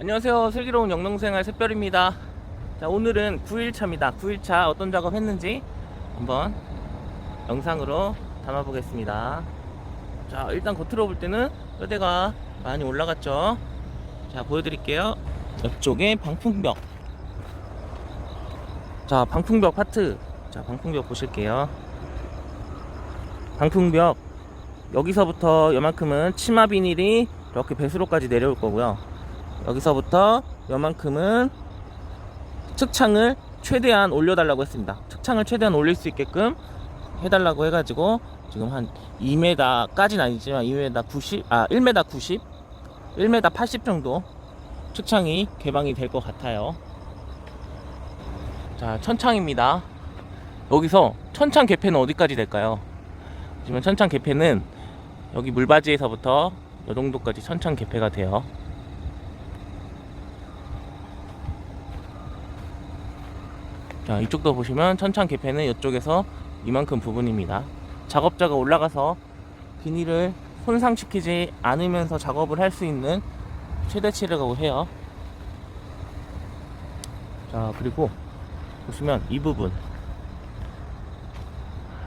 안녕하세요. 슬기로운 영농생활 샛별입니다. 자, 오늘은 9일차입니다. 9일차 어떤 작업 했는지 한번 영상으로 담아 보겠습니다. 자, 일단 겉으로 볼 때는 뼈대가 많이 올라갔죠. 자, 보여드릴게요. 옆쪽에 방풍벽. 자, 방풍벽 파트. 자, 방풍벽 보실게요. 방풍벽. 여기서부터 요만큼은 치마 비닐이 이렇게 배수로까지 내려올 거고요. 여기서부터 요만큼은 측창을 최대한 올려달라고 했습니다. 측창을 최대한 올릴 수 있게끔 해달라고 해가지고 지금 한 2m까지는 아니지만 2m 90, 아 1m 90, 1m 80 정도 측창이 개방이 될 것 같아요. 자, 천창입니다. 여기서 천창 개폐는 어디까지 될까요? 지금 천창 개폐는 여기 물바지에서부터 이 정도까지 천창 개폐가 돼요. 자, 이쪽도 보시면 천창 개폐는 이쪽에서 이만큼 부분입니다. 작업자가 올라가서 비닐을 손상시키지 않으면서 작업을 할 수 있는 최대치라고 해요. 자, 그리고 보시면 이 부분.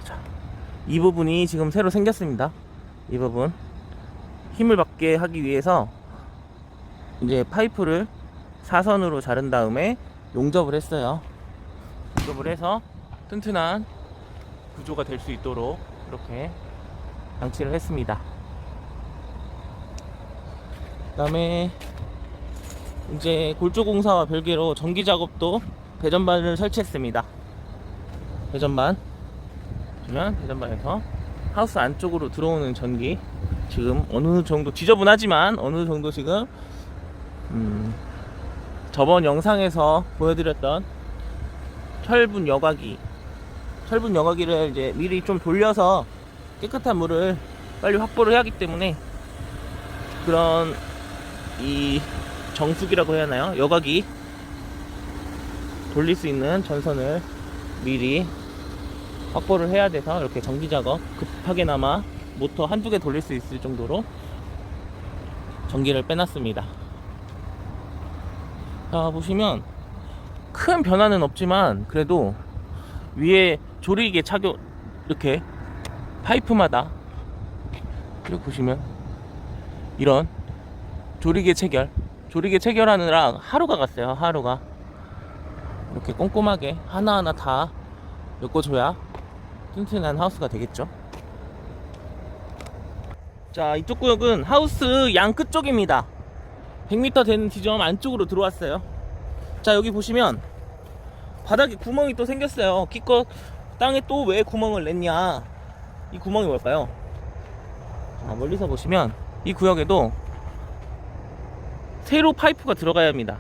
자, 이 부분이 지금 새로 생겼습니다. 이 부분. 힘을 받게 하기 위해서 이제 파이프를 사선으로 자른 다음에 용접을 했어요. 용접을 해서 튼튼한 구조가 될 수 있도록 이렇게 장치를 했습니다. 그 다음에 이제 골조 공사와 별개로 전기 작업도 배전반을 설치했습니다. 배전반 보면 배전반에서 하우스 안쪽으로 들어오는 전기 지금 어느 정도 지저분하지만 어느 정도 지금 음, 저번 영상에서 보여드렸던 철분 여과기 철분 여과기를 이제 미리 좀 돌려서 깨끗한 물을 빨리 확보를 해야 하기 때문에 그런 이 정수기라고 해야 하나요? 여과기 돌릴 수 있는 전선을 미리 확보를 해야 돼서 이렇게 전기 작업 급하게나마 모터 한두 개 돌릴 수 있을 정도로 전기를 빼놨습니다. 자 보시면 큰 변화는 없지만 그래도 위에 조리개 착용 이렇게 파이프마다 이렇게 보시면 이런 조리개 체결 조리개 체결하느라 하루가 갔어요 하루가. 이렇게 꼼꼼하게 하나하나 다 엮어줘야 튼튼한 하우스가 되겠죠? 자 이쪽 구역은 하우스 양 끝쪽입니다. 100m 되는 지점 안쪽으로 들어왔어요 자 여기 보시면 바닥에 구멍이 또 생겼어요. 기껏 땅에 또 왜 구멍을 냈냐? 이 구멍이 뭘까요? 자, 멀리서 보시면 이 구역에도 세로 파이프가 들어가야 합니다.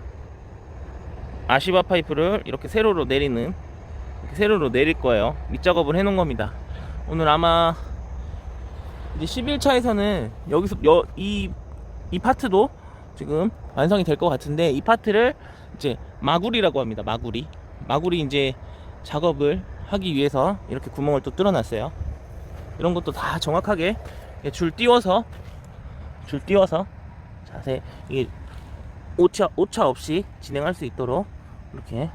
아시바 파이프를 이렇게 세로로 내리는 이렇게 세로로 내릴 거예요. 밑작업을 해 놓은 겁니다. 오늘 아마 이제 11차에서는 여기서 여, 이, 이 파트도 지금 완성이 될 것 같은데 이 파트를 이제 마구리라고 합니다. 마구리. 마구리 이제 작업을 하기 위해서 이렇게 구멍을 또 뚫어놨어요. 이런 것도 다 정확하게 줄 띄워서 줄 띄워서 자세 이게 오차 오차 없이 진행할 수 있도록 이렇게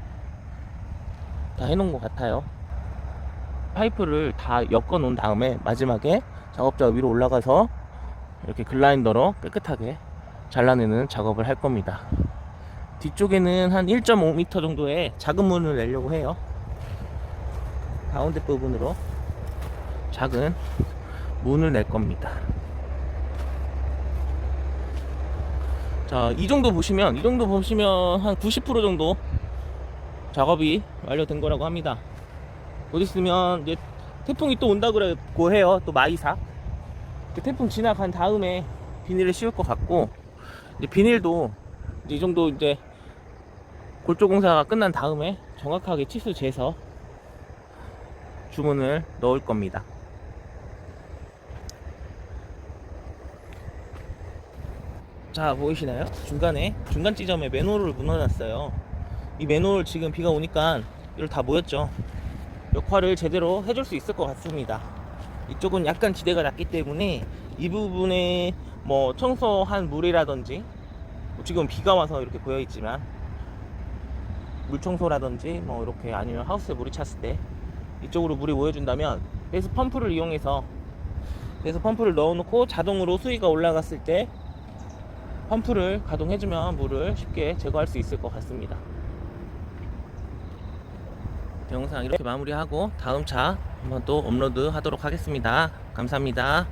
다 해놓은 것 같아요. 파이프를 다 엮어 놓은 다음에 마지막에 작업자가 위로 올라가서 이렇게 글라인더로 깨끗하게 잘라내는 작업을 할 겁니다. 뒤쪽에는 한 1.5m 정도의 작은 문을 내려고 해요. 가운데 부분으로 작은 문을 낼 겁니다. 자, 이 정도 보시면, 이 정도 보시면 한 90% 정도 작업이 완료된 거라고 합니다. 곧 있으면 이제 태풍이 또 온다 그러고 해요. 또 마이사. 그 태풍 지나간 다음에 비닐을 씌울 것 같고 비닐도 이 정도 이제 골조 공사가 끝난 다음에 정확하게 치수 재서 주문을 넣을 겁니다. 자 보이시나요? 중간에 중간 지점에 맨홀을 문어놨어요. 이 맨홀 지금 비가 오니까 이걸 다 모였죠. 역할을 제대로 해줄 수 있을 것 같습니다. 이쪽은 약간 지대가 낮기 때문에 이 부분에 뭐 청소한 물이라든지 지금 비가 와서 이렇게 고여 있지만 물 청소라든지 뭐 이렇게 아니면 하우스에 물이 찼을 때 이쪽으로 물이 모여준다면 배수 펌프를 이용해서 배수 펌프를 넣어놓고 자동으로 수위가 올라갔을 때 펌프를 가동해주면 물을 쉽게 제거할 수 있을 것 같습니다. 영상 이렇게 마무리하고 다음 차 한번 또 업로드 하도록 하겠습니다. 감사합니다.